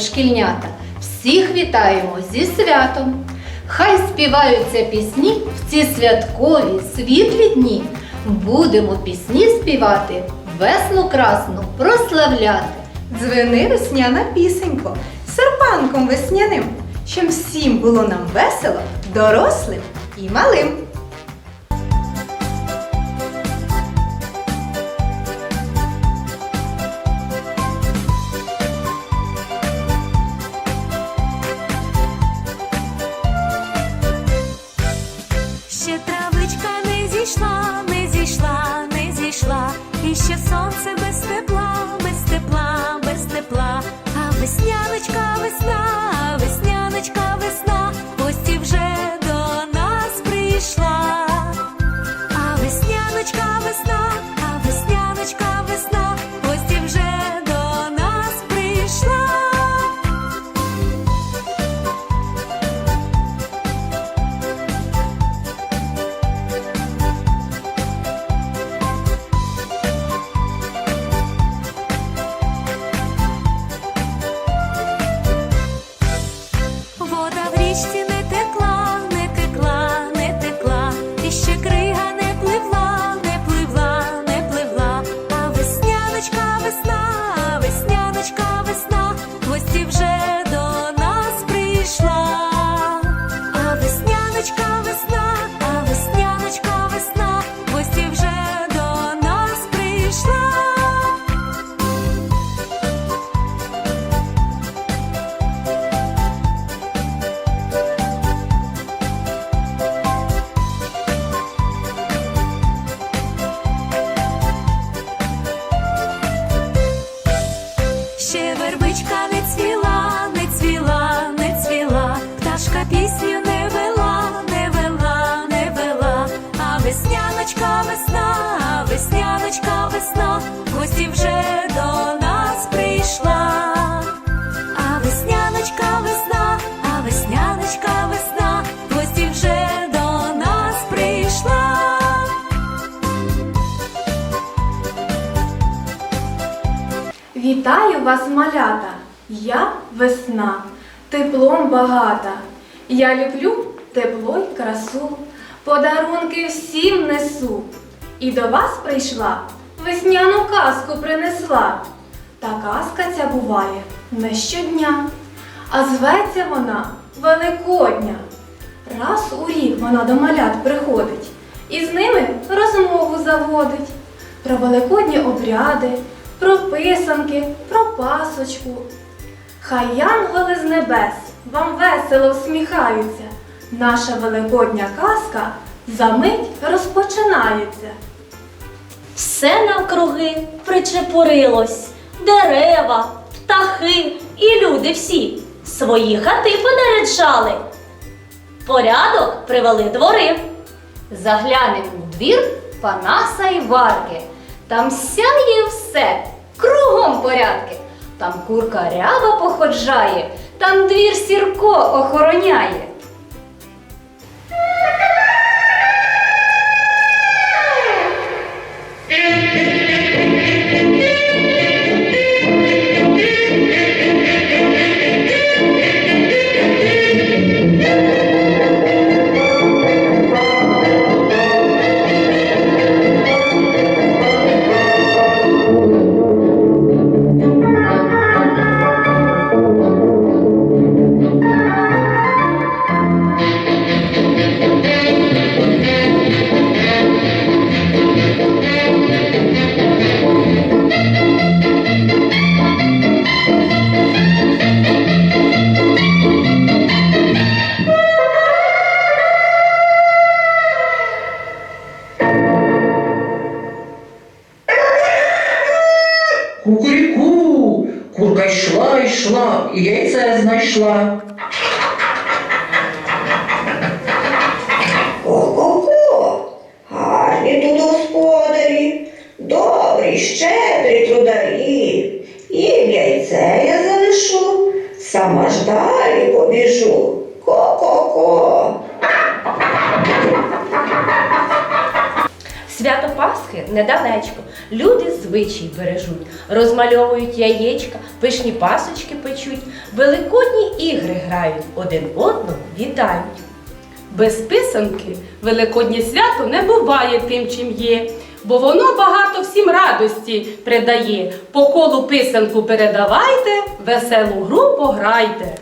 дошкільнята! Всіх вітаємо зі святом! Хай співаються пісні в ці святкові світлі дні. Будемо пісні співати, весну красну прославляти. Дзвени весняна пісенько, серпанком весняним, щоб всім було нам весело, дорослим і малим. Зійшла, не зійшла, не зійшла, і ще сонце вербичка не цвіла, не цвіла, не цвіла, пташка пісню не вела, не вела, не вела, а весняночка весна, а весняночка весна, Вітаю вас, малята! Я весна, теплом багата. Я люблю тепло й красу, подарунки всім несу. І до вас прийшла, весняну казку принесла. Та казка ця буває не щодня, а зветься вона Великодня. Раз у рік вона до малят приходить і з ними розмову заводить про великодні обряди, про писанки, про пасочку. Хай янголи з небес вам весело всміхаються. Наша великодня казка за мить розпочинається. Все навкруги причепурилось, дерева, птахи і люди всі свої хати понаряджали. Порядок привели двори. Заглянемо у двір Панаса і Варки. Там сяє все, кругом порядки. Там курка ряба походжає, там двір сірко охороняє. Щедрі трударі. Їм яйце я залишу, сама ж далі побіжу. Ко-ко-ко. Свято Пасхи недалечко. Люди звичай бережуть, розмальовують яєчка, пишні пасочки печуть, великодні ігри грають, один одного вітають. Без писанки Великоднє свято не буває тим, чим є, бо воно багато всім радості придає. По колу писанку передавайте, веселу гру пограйте.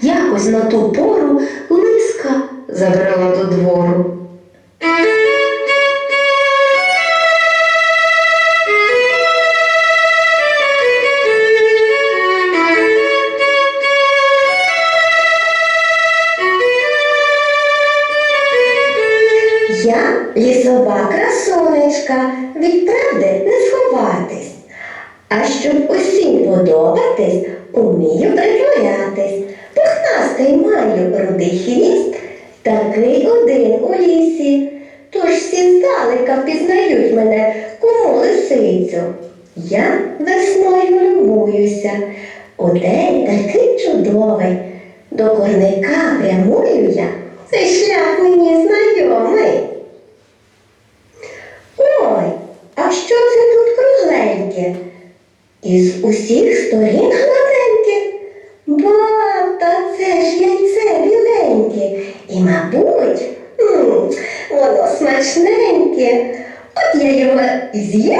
Якось на ту пору лиска забрела до двору. Весною любуюся, у день такий чудовий. До корника прямую я, цей шлях мені знайомий. Ой, а що це тут кругленьке? Із усіх сторін гладеньке. Бата, це ж яйце біленьке. І, мабуть, м, воно смачненьке. От я його і.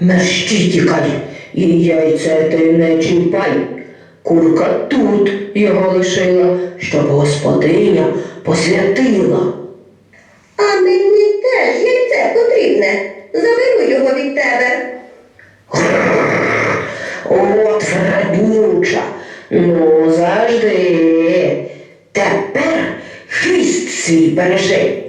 Мерщій тікай, і яйце ти не чіпай. Курка тут його лишила, щоб господиня посвятила. А мені теж яйце потрібне. Заберу його від тебе. От вреднюча. Ну, завжди. Тепер хвіст свій бережи.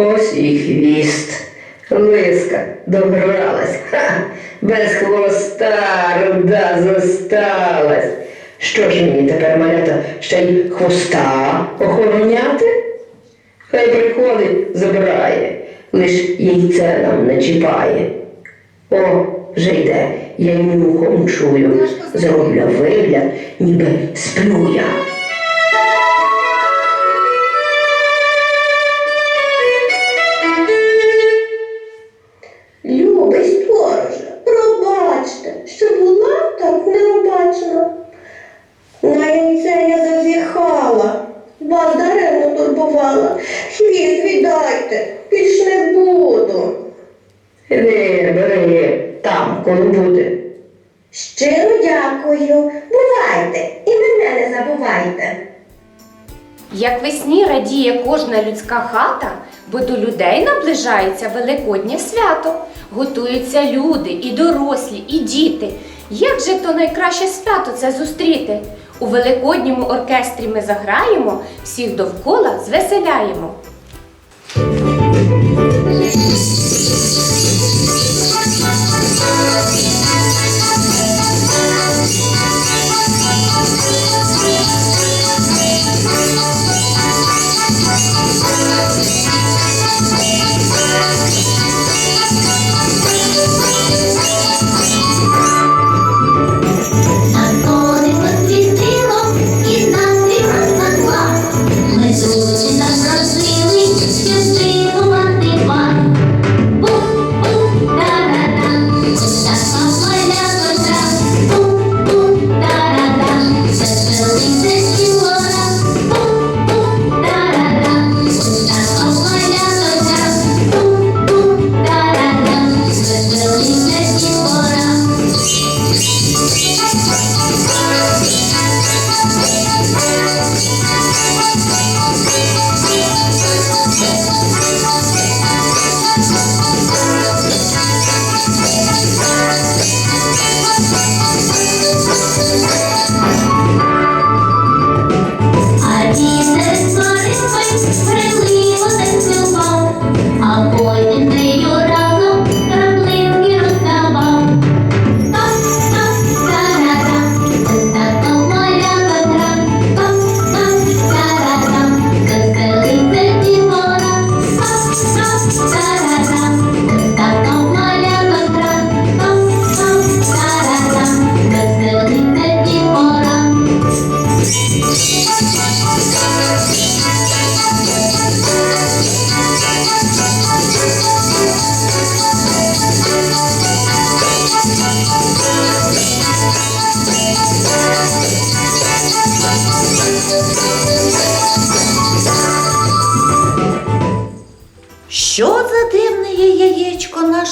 Ось і хвіст. Лиска добралась. Ха, без хвоста руда зосталась. Що ж мені тепер, малята, ще й хвоста охороняти? Хай приходить, забирає, лиш яйце нам не чіпає. О, вже йде, я й нюхом чую. Зроблю вигляд, ніби сплю я. Коли буде. Щиро дякую. Бувайте і мене не забувайте. Як весні радіє кожна людська хата, бо до людей наближається Великоднє свято. Готуються люди, і дорослі, і діти. Як же то найкраще свято це зустріти? У великодньому оркестрі ми заграємо, всіх довкола звеселяємо.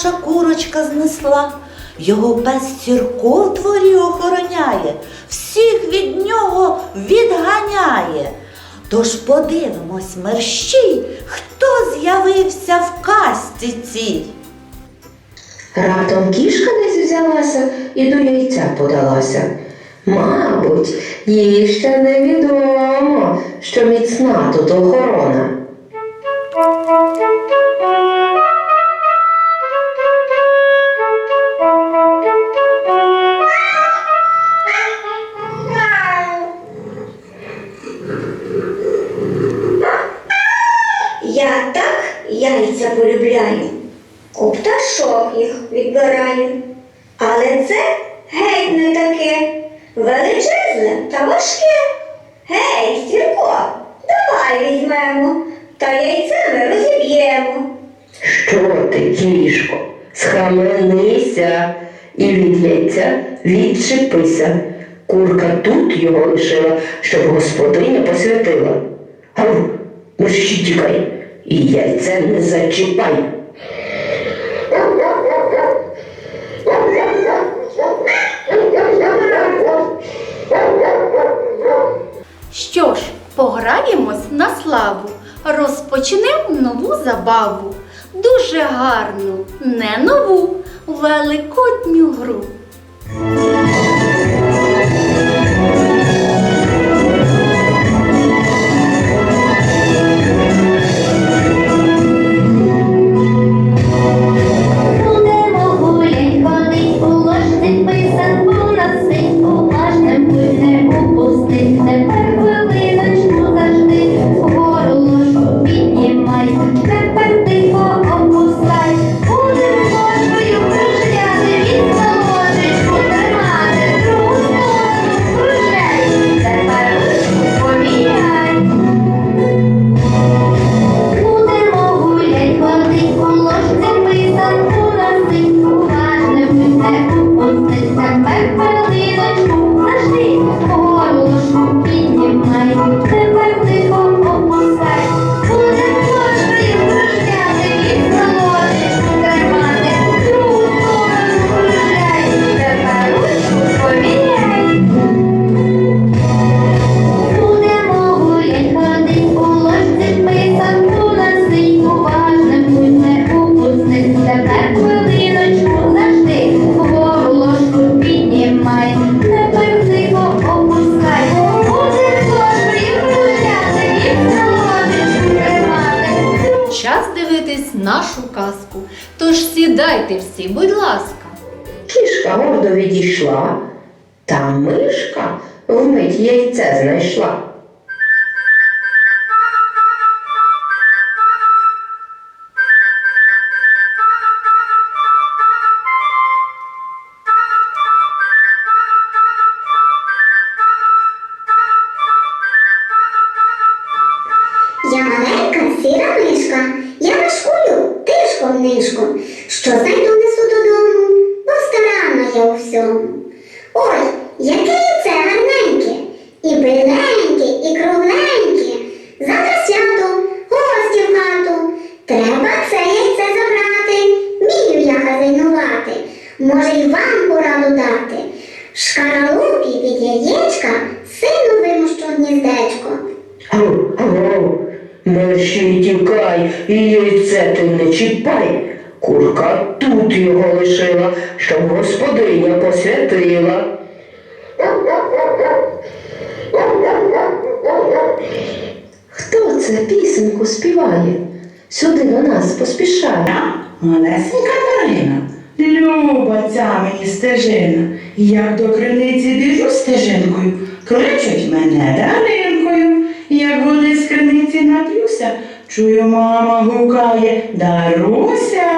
Наша курочка знесла? Його без сірко в дворі охороняє, всіх від нього відганяє. Тож подивимось мерщій, хто з'явився в касті цій. Раптом кішка десь взялася і до яйця подалася. Мабуть, їй ще невідомо, що міцна тут охорона. Я так яйця полюбляю. У пташок їх відбираю. Але це геть не таке. Величезне та важке. Гей, Сірко, давай візьмемо, та яйцями розіб'ємо. Що ти, кішко, схаменися і від яйця відчепися. Курка тут його лишила, щоб господиня посвятила. Гав, мерщі тікай, і яйце не зачіпай. Що ж, пограємось на славу, розпочнемо нову забаву. Дуже гарну, не нову, великодню гру. Я маленька сіра мишка, я мишкую тишком нишком, що знайду несу додому, бо старанна я у всьому. Ой, яке яйце гарненьке, і биленьке, і кругленьке. Завтра свято, гості в хату. Треба це яйце забрати, вмію я хазяйнувати. Може, й вам пораду дати. Шкаралупі це пісеньку співає? Сюди до нас поспішає. Малесенька Марина, люба ця мені стежина, як до криниці біжу стежинкою, кличуть мене даринкою, як води з криниці нап'юся, чую, мама гукає, Даруся.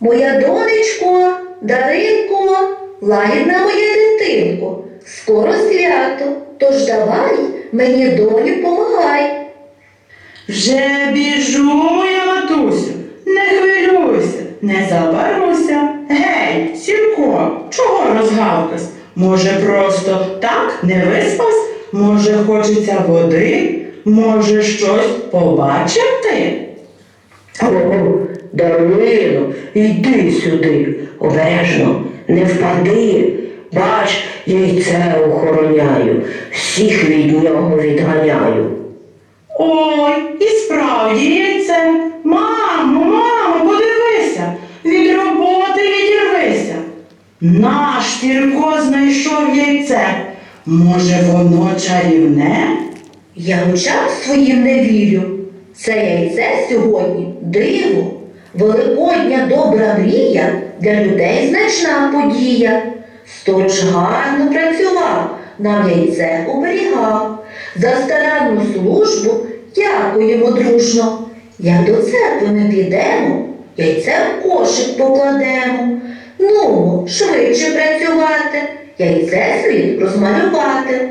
Моя донечко, Даринко, лагідна моя дитинко, скоро свято, тож давай мені доню помагай. Вже біжу, моя матусю, не хвилюйся, не забаруся. Гей, сірко, чого розгавкась? Може, просто так не виспась? Може, хочеться води? Може, щось побачив ти? О, Дарино, йди сюди, обережно, не впади. Бач, яйце охороняю, всіх від нього відганяю. Ой, і справді яйце. Мамо, мамо, подивися, від роботи відірвися. Наш Сірко знайшов яйце. Може, воно чарівне? Я очам своїм не вірю. Це яйце сьогодні диво, великодня добра мрія для людей значна подія. Сторож гарно працював, нам яйце оберігав. За старанну службу дякуємо дружно. Як до церкви ми підемо, яйце в кошик покладемо. Ну, швидше працювати, яйце слід розмалювати.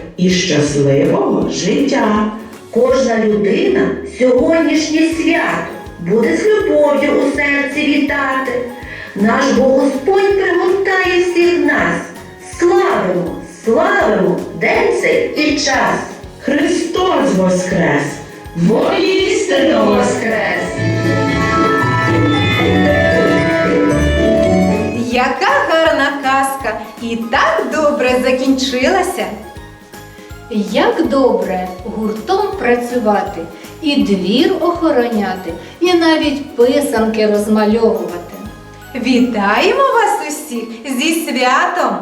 і щасливого життя. Кожна людина сьогоднішнє свято буде з любов'ю у серці вітати. Наш Бог Господь пригортає всіх нас. Славимо, славимо день цей і час. Христос Воскрес! Воістину Воскрес! Яка гарна казка і так добре закінчилася. Як добре гуртом працювати, і двір охороняти, і навіть писанки розмальовувати. Вітаємо вас усіх зі святом!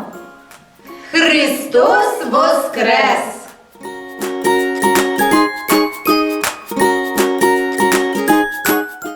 Христос Воскрес!